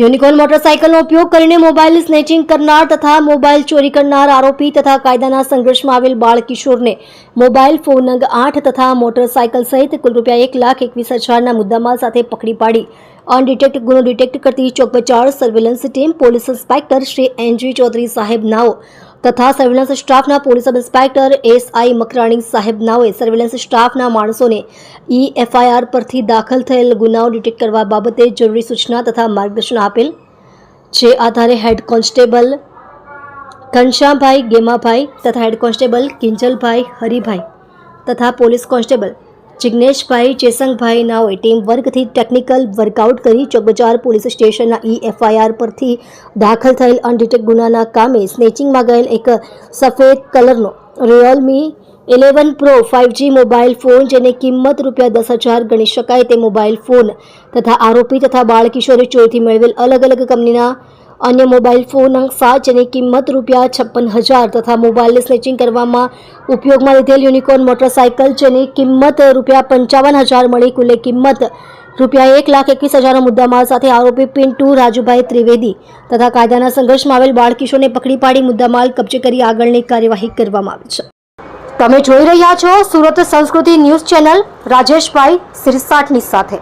Unicorn મોટરસાયકલનો ઉપયોગ કરીને mobile snatching કરનાર તથા મોબાઈલ ચોરી કરનાર આરોપી તથા કાયદાના સંઘર્ષમાં આવેલ બાળ કિશોરને મોબાઈલ ફોન અંગ આઠ તથા મોટરસાયકલ સહિત કુલ રૂપિયા એક લાખ એકવીસ હજારના મુદ્દામાલ સાથે પકડી પાડી. અનડિટેક્ટ ગુનો ડિટેક્ટ કરતી ચોક બચાવ surveillance team police inspector Shri N G Chaudhary સાહેબ નાઓ તથા સર્વેલન્સ સ્ટાફના police sub inspector S I Makrani સાહેબ નાઓએ સર્વેલન્સ સ્ટાફના માણસોને ઈ એફઆઈઆર પરથી દાખલ થયેલ ગુનાઓ ડિટેક્ટ કરવા બાબતે જરૂરી સૂચના તથા માર્ગદર્શન આપેલ, જે આધારે હેડ કોન્સ્ટેબલ ઘનશ્યામભાઈ ગેમાભાઈ તથા હેડ કોન્સ્ટેબલ કિંજલભાઈ હરિભાઈ તથા પોલીસ કોન્સ્ટેબલ જિજ્ઞેશભાઈ ચેસંગભાઈ નાઓએ ટીમ વર્કથી ટેકનિકલ વર્કઆઉટ કરી ચોકબજાર પોલીસ સ્ટેશનના ઈ એફઆઈઆર પરથી દાખલ થયેલ અનડિટેક ગુનાના કામે સ્નેચિંગમાં ગયેલ એક સફેદ કલરનો Realme eleven pro five G mobile phone, જેની કિંમત રૂપિયા દસ હજાર ગણી શકાય તે મોબાઈલ ફોન, તથા આરોપી તથા બાળકિશોરે ચોરીથી મેળવેલ અલગ અલગ કંપનીના અન્ય મોબાઈલ ફોન સાત જેની કિંમત રૂપિયા છપ્પન હજાર તથા મોબાઈલને સ્નેચિંગ કરવામાં ઉપયોગમાં લીધેલ યુનિકોર્ન મોટરસાયકલ જેની કિંમત રૂપિયા પંચાવન હજાર મળી, કુલે કિંમત રૂપિયા એક લાખ એકવીસ હજારનો મુદ્દામાલ સાથે આરોપી પિન્ટુ રાજુભાઈ ત્રિવેદી તથા કાયદાના સંઘર્ષમાં આવેલ બાળકિશોરને પકડી પાડી મુદ્દામાલ કબજે કરી આગળની કાર્યવાહી કરવામાં આવી છે. તમે જોઈ રહ્યા છો સુરત સંસ્કૃતિ ન્યૂઝ ચેનલ રાજેશભાઈ સિરસાટની સાથે.